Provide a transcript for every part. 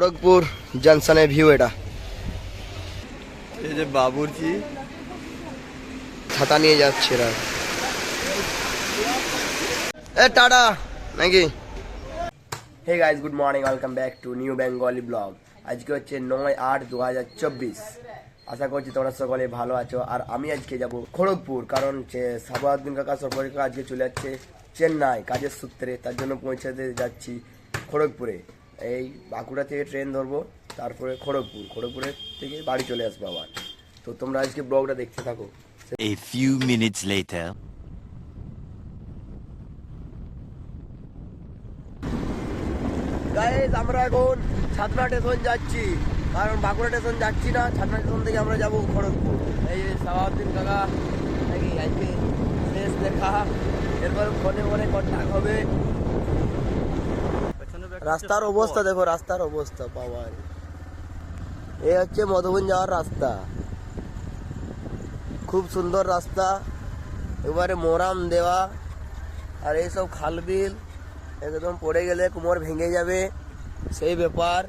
খড়গপুর জংশনের ভিউ এটা। এই যে বাবুর্চি। ছাতা নিয়ে যাচ্ছে এরা। এ টাটা নাকি? Hey guys good morning welcome back to new Bengali blog আজকে হচ্ছে নয় আট দু হাজার চব্বিশ। আশা করছি তোমরা সকলে ভালো আছো আর আমি আজকে যাব খড়গপুর কারণ সাবাউদ্দিন কাকা সরকারি আজকে চলে যাচ্ছে চেন্নাই কাজের সূত্রে তার জন্য পৌঁছাতে যাচ্ছি খড়গপুরে। এই বাঁকুড়া থেকে ট্রেন ধরবো তারপরে খড়গপুর খড়গপুরের থেকে বাড়ি চলে আসব আবার। তো তোমরা আজকে ব্লগটা দেখতে থাকো। A few minutes later. Guys আমরা এখন ছাতনা স্টেশন যাচ্ছি। কারণ বাঁকুড়া স্টেশন যাচ্ছি না ছাতনা স্টেশন থেকে আমরা যাব খড়গপুর। এই যে সাবাউদ্দিন কাকা নাকি আজকে শেষ দেখা। এরপর ফোনে ফোনে কন্ট্যাক্ট হবে। রাস্তার অবস্থা দেখো রাস্তার অবস্থা পাওয়ার এই হচ্ছে মধুবন যাওয়ার রাস্তা। খুব সুন্দর রাস্তা। এবারে মোরাম দেওয়া আর এইসব খালবিল একদম পড়ে গেলে কোমর ভেঙে যাবে সেই ব্যাপার।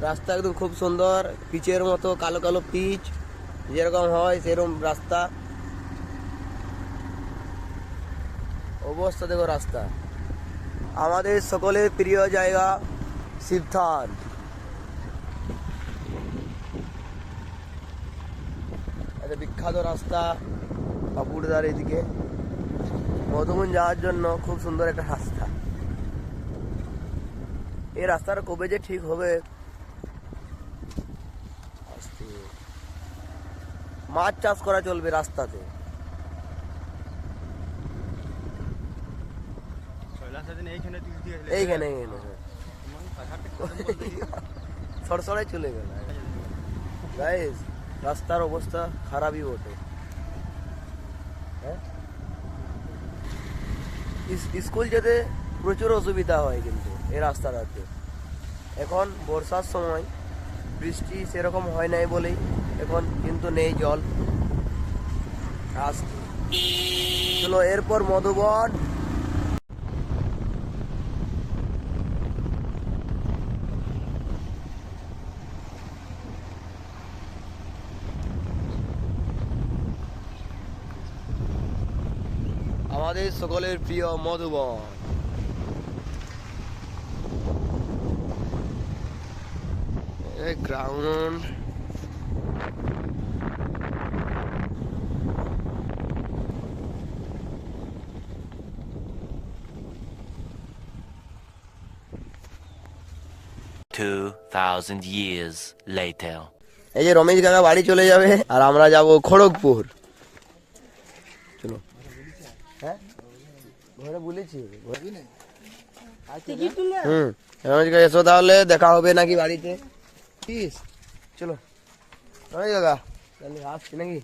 রাস্তা একদম খুব সুন্দর পিচের মতো কালো কালো পিচ যেরকম হয় সেরকম রাস্তা। অবস্থা দেখো রাস্তা। আমাদের সকলের প্রিয় জায়গা সিদ্ধান একটা বিখ্যাত রাস্তা বাপুরদার এদিকে। মধুবন যাওয়ার জন্য খুব সুন্দর একটা রাস্তা। এই রাস্তাটা কবে যে ঠিক হবে মাছ চাষ করা চলবে রাস্তাতে। এইখানে এইখানে সরসরাই চলে গেল। গাইস রাস্তার অবস্থা খারাপই বটে। হ্যাঁ? স্কুল যেতে প্রচুর অসুবিধা হয় কিন্তু এই রাস্তাটাতে এখন বর্ষার সময় বৃষ্টি সেরকম হয় নাই বলেই এখন কিন্তু নেই জল। চলো, এরপর মধুবন। আমাদের সকলের প্রিয় Madhuban. Ground. Two thousand years later. এই যে রমেশ কাকা বাড়ি চলে যাবে আর আমরা যাব খড়গপুর চলো হ্যাঁ ঘরে বলেছি। হুম রমেশ কাকা এসো তাহলে দেখা হবে নাকি বাড়িতে? প্লিজ চলো। কাকা তাহলে আসছি নাকি?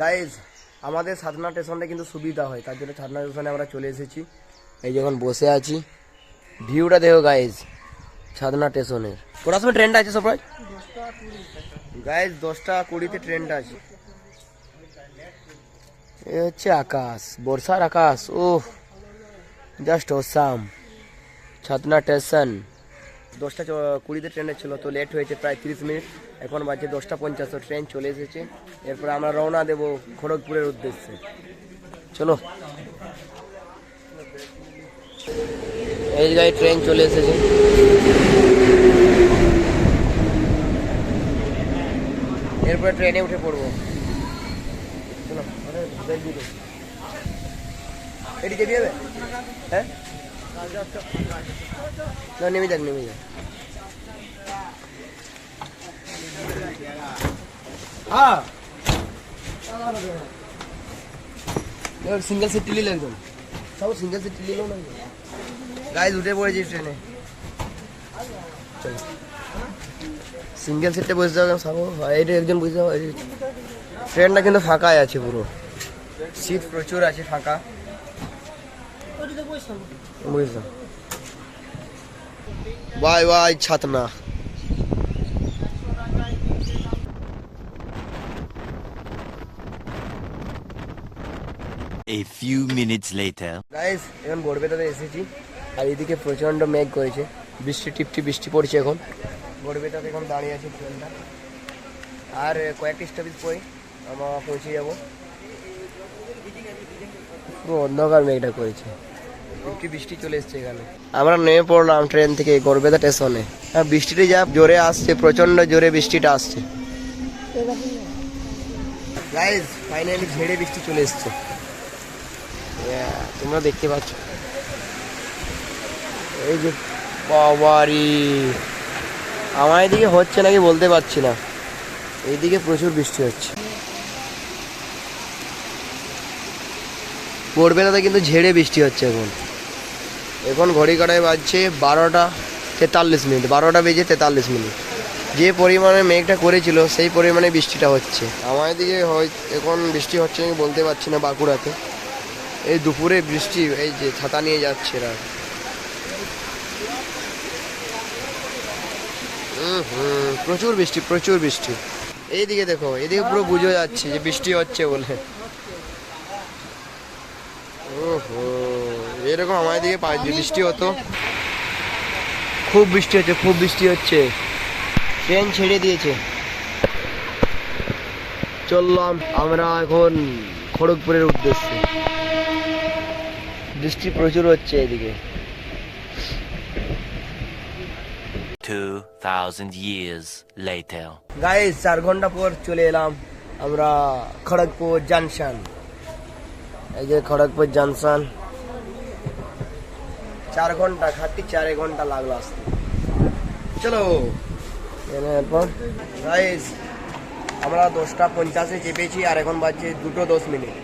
গাইজ আমাদের সাধনা স্টেশনটা কিন্তু সুবিধা হয় তার জন্য সাধনা স্টেশনে আমরা চলে এসেছি। এই যখন বসে আছি ভিউটা দেখো গাইজ সাধনা স্টেশনের কটার সময় ট্রেনটা আছে সবাই গাইজ দশটা কুড়িতে ট্রেনটা আছে। এ হচ্ছে আকাশ বর্ষার আকাশ ও জাস্ট ওসাম ছাতনা স্টেশন দশটা কুড়িতে ট্রেনে ছিল, তো লেট হয়েছে প্রায় তিরিশ মিনিট। এখন বাজে দশটা পঞ্চাশ ট্রেন চলে এসেছে। এরপর আমরা রওনা দেবো খড়গপুরের উদ্দেশ্যে। চলো। এই জায়গায় ট্রেন চলে এসেছে। এরপরে ট্রেনে উঠে পড়ব। চলো আরে বেশ দিকে। এটি চেপে যাবে হ্যাঁ? না, নেমে যাক নেমে যাক। হ্যাঁ। সিঙ্গেল সিট টিলি একদম সব সিঙ্গেল সিট টিলি না। গাইজ উঠে পড়েছি ট্রেনে। সিঙ্গেল সিটে বসে যাও সাবো এটা একজন বসে যাও ট্রেনটা কিন্তু ফাঁকাই আছে পুরো। সিট প্রচুর আছে, ফাঁকা। বুঝলাম bye bye Chhatna. A few minutes later. Guys এখন বড়বেতাতে এসেছি আর এদিকে প্রচণ্ড মেঘ করেছে। বৃষ্টি টিপটি বৃষ্টি পড়ছে এখন। গড়বেতাতে এখন দাঁড়িয়ে আছে ট্রেনটা আর কয়েকটি স্টপেজ পরে আমরা পৌঁছে যাব। পুরো অন্ধকার মেঘটা করেছে। একটু বৃষ্টি চলে এসছে এখানে? আমরা নেমে পড়লাম ট্রেন থেকে গড়বেতা স্টেশনে হ্যাঁ বৃষ্টিটা যা জোরে আসছে প্রচণ্ড জোরে বৃষ্টিটা আসছে। গাইজ ফাইনালি ঝেড়ে বৃষ্টি চলে এসছে। তোমরা দেখতে পাচ্ছ। এই যে বাবারি। আমার এদিকে হচ্ছে নাকি বলতে পারছি না। এইদিকে প্রচুর বৃষ্টি হচ্ছে। ভোরবেলাতে কিন্তু ঝেড়ে বৃষ্টি হচ্ছে এখন। এখন ঘড়ি কাটায় বাজছে বারোটা তেতাল্লিশ মিনিট, বারোটা বেজে তেতাল্লিশ মিনিট। যে পরিমাণে মেঘটা করেছিল, সেই পরিমাণে বৃষ্টিটা হচ্ছে। আমার হয়, এখন বৃষ্টি হচ্ছে নাকি বলতে পারছি না বাঁকুড়াতে। এই দুপুরে বৃষ্টি, এই যে ছাতা নিয়ে যাচ্ছে এরা। হুম, প্রচুর বৃষ্টি প্রচুর বৃষ্টি। এইদিকে দেখো এদিকে পুরো বুঝে যাচ্ছে যে বৃষ্টি হচ্ছে বলে। এরকম আমার দিকে বৃষ্টি হতো। খুব বৃষ্টি হচ্ছে খুব বৃষ্টি হচ্ছে। ট্রেন ছেড়ে দিয়েছে। চললাম আমরা এখন খড়গপুরের উদ্দেশ্যে। বৃষ্টি প্রচুর হচ্ছে এদিকে। 2,000 years later. গাইস চার ঘণ্টা পর চলে এলাম আমরা খড়গপুর জাংশন এই যে খড়গপুর জাংশন। চার ঘণ্টা, খাটি চার ঘণ্টা লাগল আসতে। চলো। এরপর? আমরা দশটা পঞ্চাশে চেপেছি আর এখন বাজছে দুটো দশ মিনিট।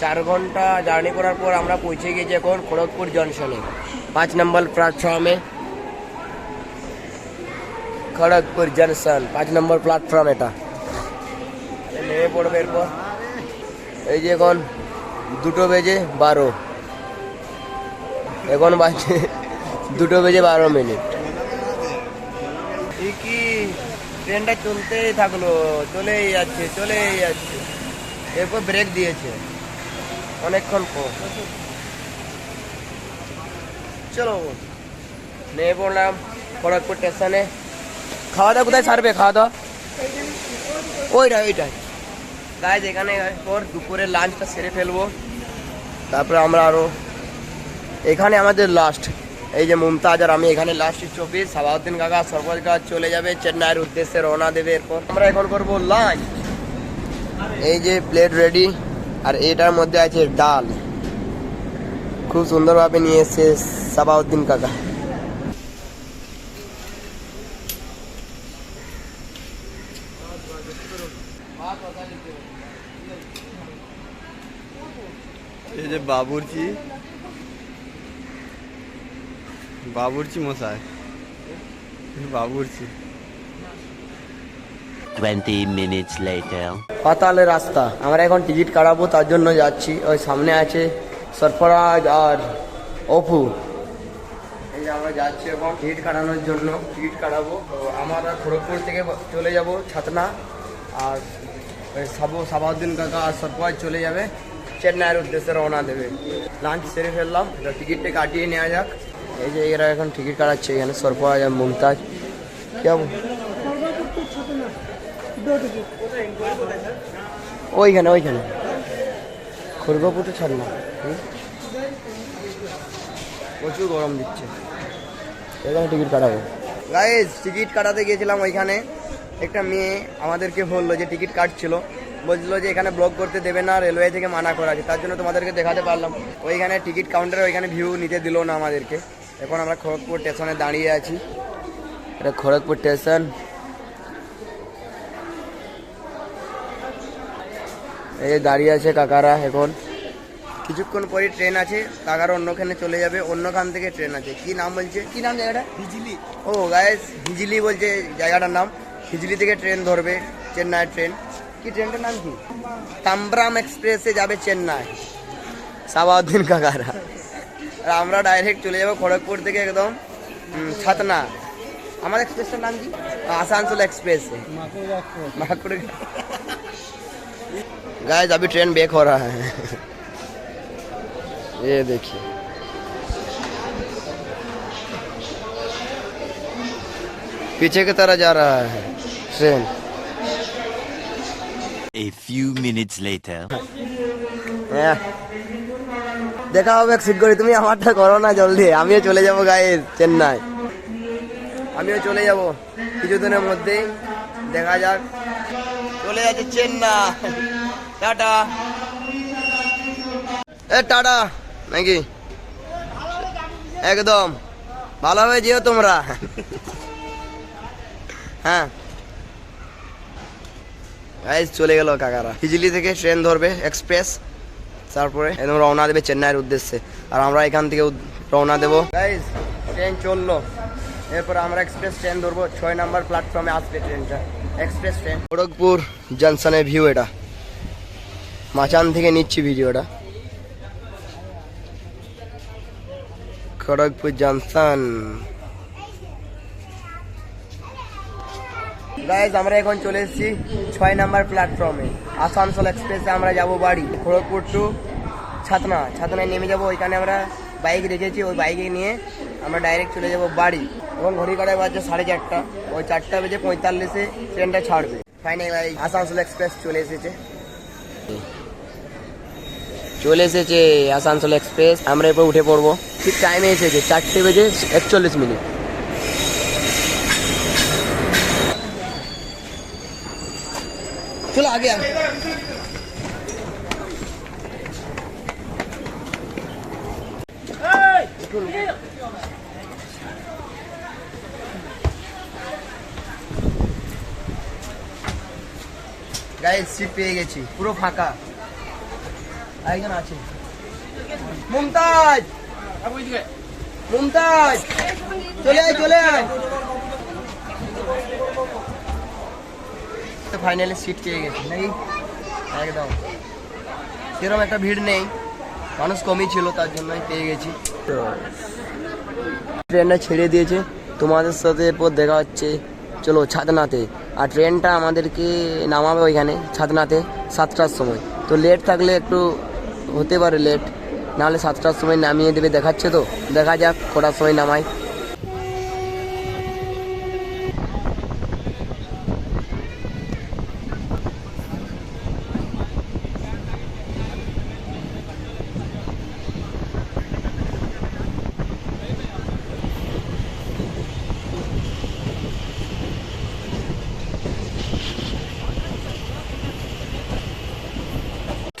চার ঘণ্টা জার্নি করার পর আমরা পৌঁছে গেছি এখন খড়গপুর জংশনে। পাঁচ নম্বর প্ল্যাটফর্মে। খড়গপুর জংশন, পাঁচ নম্বর প্ল্যাটফর্ম এটা। নেমে পড়বে এরপর। এই যে এখন দুটো বেজে বারো। এখন বাজে দুটো বেজে বারো মিনিট। কি ট্রেনটা চলতেই থাকল, চলেই যাচ্ছে চলেই যাচ্ছে। এরপর ব্রেক দিয়েছে। অনেকক্ষণ পর। চলো। নেমে পড়লাম খড়গপুর স্টেশনে। খাওয়া দাওয়া কোথায় ছাড়বে খাওয়া দাওয়া? ওইটাই ওইটাই গাইজ এখানে পর দুপুরে লাঞ্চটা সেরে ফেলব। তারপরে আমরা আরও এখানে আমাদের লাস্ট এই যে মুমতাজ আর আমি এখানে লাস্ট চব্বিশ সাবাউদ্দিন কাকা সরফরাজ কাকা চলে যাবে চেন্নাইয়ের উদ্দেশ্যে রওনা দেবে এরপর। আমরা এখন করব লাঞ্চ এই যে প্লেট রেডি আর এটার মধ্যে আছে ডাল। খুব সুন্দরভাবে নিয়ে এসছে সাবাউদ্দিন কাকা। বাবুর্চি। বাবুর্চি মশাই। বাবুর্চি। 20 minutes later. পাতালে রাস্তা। আমরা এখন টিকিট কাটাবো তার জন্য যাচ্ছি। ওই সামনে আছে সরফরাজ আর অপু। এই যে আমরা যাচ্ছি এখন টিকিট কাটানোর জন্য। টিকিট কাটাবো। তো আমরা খড়গপুর থেকে চলে যাব ছাতনা। আর ওই সাবু সাবাউদ্দিন কাকা আর সরফরাজ চলে যাবে। চেন্নাইয়ের উদ্দেশ্যে রওনা দেবে। লাঞ্চ সেরে ফেললাম। টিকিটটা কাটিয়ে নেওয়া যাক। এই যে এরা এখন টিকিট কাটাচ্ছে, এখানে সরফরাজ আর মুমতাজ। কেমন ওইখানে ওইখানে। খড়গপুর তো ছাড় না? প্রচুর গরম দিচ্ছে। এখানে টিকিট কাটাবো। গাইজ টিকিট কাটাতে গিয়েছিলাম ওইখানে। একটা মেয়ে আমাদেরকে বলল যে টিকিট কাটছিল। বলছিল যে এখানে ব্লক করতে দেবে না রেলওয়ে থেকে মানা করা আছে। তার জন্য তোমাদেরকে দেখাতে পারলাম। ওইখানে টিকিট কাউন্টারে ওইখানে ভিউ নিতে দিল না আমাদেরকে। এখন আমরা খড়গপুর স্টেশনে দাঁড়িয়ে আছি। এটা খড়গপুর স্টেশন এই যে দাঁড়িয়ে আছে কাকারা এখন। কিছুক্ষণ পরে ট্রেন আছে কাকারা অন্যখানে চলে যাবে। অন্যখান থেকে ট্রেন আছে। কি নাম বলছে? কি নাম জায়গাটা? হিজলি। ও গায়েস হিজলি বলছে জায়গাটার নাম। হিজলি থেকে ট্রেন ধরবে চেন্নাই ট্রেন কি ট্রেনটার নাম কি তাম্বরাম এক্সপ্রেসে যাবে চেন্নাই সাবাউদ্দিন কাকারা আর আমরা ডাইরেক্ট চলে যাবো খড়গপুর থেকে একদম উম, ছাতনা আমার এক্সপ্রেসটার নাম কি আসানসোল एक्सप्रेस है माकुड़ गाइस अभी ट्रेन बैक हो रहा है ये देखिए पीछे की तरह जा रहा है train A few minutes later. হ্যাঁ। দেখা হবে শীঘ্রই তুমি আমারটা করো না জলদি। আমিও চলে যাব গায়ে চেন্নাই। আমিও চলে যাব কিছুদিনের মধ্যেই। দেখা যাক। চলে যাচ্ছে চেন্নাই। টাটা। এ, টাটা। নাকি? একদম। ভালোভাবে যেও তোমরা। হ্যাঁ। গাইজ চলে গেল কাকারা। হিজলি থেকে ট্রেন ধরবে এক্সপ্রেস তারপরে একদম রওনা দেবে চেন্নাইয়ের উদ্দেশ্যে। আর আমরা এখান থেকে রওনা দেবো। গাইজ ট্রেন চলল। এরপর আমরা এক্সপ্রেস ট্রেন ধরবো। ছয় নম্বর প্ল্যাটফর্মে আসবে ট্রেনটা এক্সপ্রেস ট্রেন খড়গপুর জংশনের ভিউ এটা। মাচান থেকে নিচ্ছি ভিডিওটা খড়গপুর জংশন গাইজ আমরা এখন চলে এসেছি ছয় নাম্বার প্ল্যাটফর্মে আসানসোল এক্সপ্রেসে আমরা যাব বাড়ি, খড়গপুর টু ছাতনা। ছাতনায় নেমে যাব, ওইখানে আমরা বাইক রেখেছি, ওই বাইকে নিয়ে আমরা ডাইরেক্ট চলে যাব বাড়ি। এবং ঘড়ি কাটায় বাজছে সাড়ে চারটা, ওই চারটা বেজে পঁয়তাল্লিশে ট্রেনটা ছাড়বে। ফাইনাল আসানসোল এক্সপ্রেস চলে এসেছে। চলে এসেছে আসানসোল এক্সপ্রেস আমরা এরপর উঠে পড়ব। ঠিক টাইমে এসেছে, চারটে বেজে একচল্লিশ মিনিট। চলো আগে আগে। গাইস সিট পেয়ে গেছি পুরো ফাঁকা। একজন আছে। মুমতাজ! মুমতাজ! চলে আয় চলে আয়। ফাইনালি সিট পেয়ে গেছি, নাকি? একদম। সেরকম একটা ভিড় নেই। মানুষ কমই ছিল, তার জন্যই পেয়ে গেছি। ট্রেনটা ছেড়ে দিয়েছে। তোমাদের সাথে এরপর দেখা হচ্ছে, চলো ছাদনাতে। আর ট্রেনটা আমাদেরকে নামাবে ওইখানে, ছাদনাতে, সাতটার সময়। তো লেট থাকলে একটু হতে পারে লেট নাহলে সাতটার সময় নামিয়ে দেবে, দেখাচ্ছে তো? দেখা যাক কটার সময় নামায়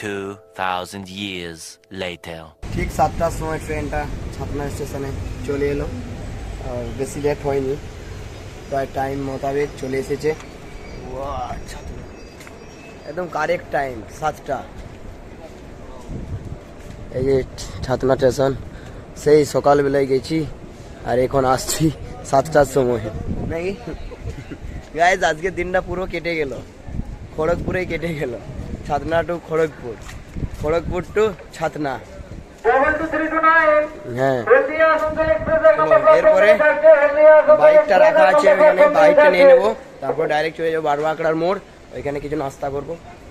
Two thousand years later. ঠিক সাতটার সময় ট্রেনটা ছাতনা স্টেশনে চলে এলো বেশি লেট হয়নি, প্রায় টাইম মোতাবেক চলে এসেছে। একদম কারেক্ট টাইম সাতটা। এই যে ছাতনা স্টেশন, সেই সকালবেলায় গেছি, আর এখন আসছি সাতটার সময়। নাকি? গাইজ আজকে দিনটা পুরো কেটে গেল। খড়গপুরেই কেটে গেল। ছাতনা টু খড়গপুর। খড়গপুর টু ছাতনা। হ্যাঁ। এরপরে বাইকটা রাখা আছে ওইখানে বাইকটা নিয়ে নেব। তারপর ডাইরেক্ট চলে যাব বারবাঁকড়ার মোড় ওইখানে কিছু নাস্তা করব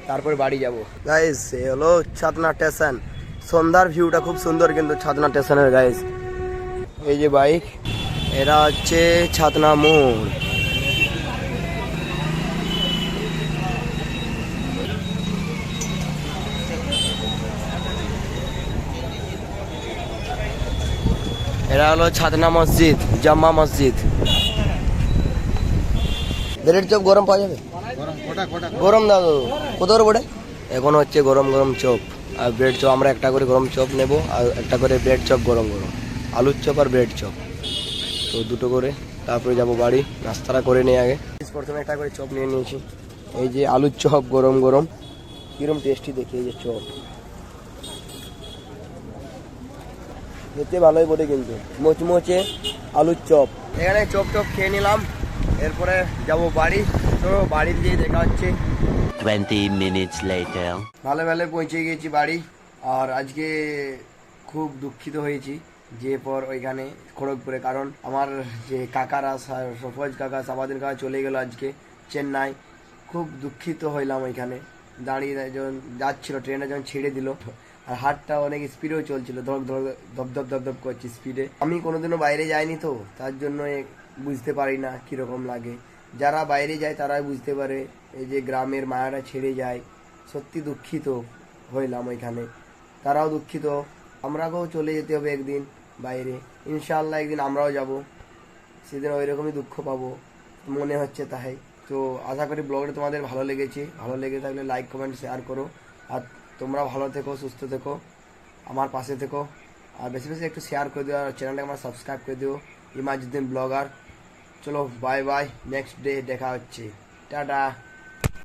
তারপরে বাড়ি যাব। গাইস এ হলো ছাতনা স্টেশন সন্ধ্যার ভিউটা খুব সুন্দর কিন্তু ছাতনা স্টেশনের গাইস এই যে বাইক এরা হচ্ছে ছাতনা মোড়। এরা হলো ছাতনা মসজিদ জাম্মা মসজিদ। ব্রেড চপ গরম পাওয়া যাবে? গরম দাদু করে পড়ে এখন হচ্ছে গরম গরম চপ। আর ব্রেড চপ আমরা একটা করে গরম চপ নেব আর একটা করে ব্রেড চপ গরম গরম। আলুর চপ আর ব্রেড চপ। তো দুটো করে। তারপরে যাব বাড়ি নাস্তাটা করে নিই আগে। প্রথমে একটা করে চপ নিয়ে নিয়েছি। এই যে আলুর চপ গরম গরম। কিরম টেস্টি দেখি এই যে চপ। খেতে ভালোই বটে কিন্তু। মোচমোচে আলুর চপ। এখানে চপ টপ খেয়ে নিলাম। এরপরে যাব বাড়ি। তো বাড়ির দিয়ে দেখা হচ্ছে। Twenty minutes later. ভালো ভালো পৌঁছে গেছি বাড়ি। আর আজকে খুব দুঃখিত হয়েছি যে পর ওইখানে খড়গপুরে। কারণ আমার যে কাকারা সফজ কাকা সাবাদিন কাকা চলে গেল আজকে চেন্নাই। খুব দুঃখিত হইলাম ওইখানে। দাঁড়িয়ে যখন যাচ্ছিল ট্রেনে যখন ছেড়ে দিল আর হাটটা অনেক স্পিডেও চলছিল ধর ধক, ধপ ধপ ধপ ধপ করছে স্পিডে আমি কোনোদিনও বাইরে যাইনি তো, তার জন্য বুঝতে পারি না কীরকম লাগে। যারা বাইরে যায় তারাই বুঝতে পারে, এই যে গ্রামের মায়াটা ছেড়ে যায়, সত্যি দুঃখিত হইলাম ওইখানে। তারাও দুঃখিত। আমরাকেও চলে যেতে হবে একদিন বাইরে। ইনশাআল্লাহ একদিন আমরাও যাব। সেদিন ওই রকমই দুঃখ পাবো, মনে হচ্ছে তাই। তো আশা করি ব্লগটা তোমাদের ভালো লেগেছে। ভালো লেগে থাকলে লাইক কমেন্ট শেয়ার করো। আর তোমরা ভালো থেকো, সুস্থ থেকো, আমার পাশে থেকো। আর বেশি বেশি একটু শেয়ার করে দিও, আর চ্যানেলটাকে আমার সাবস্ক্রাইব করে দিও, ইমাজুদ্দিন ব্লগার চলো বাই বাই নেক্সট ডে দেখা হচ্ছে। টাটা।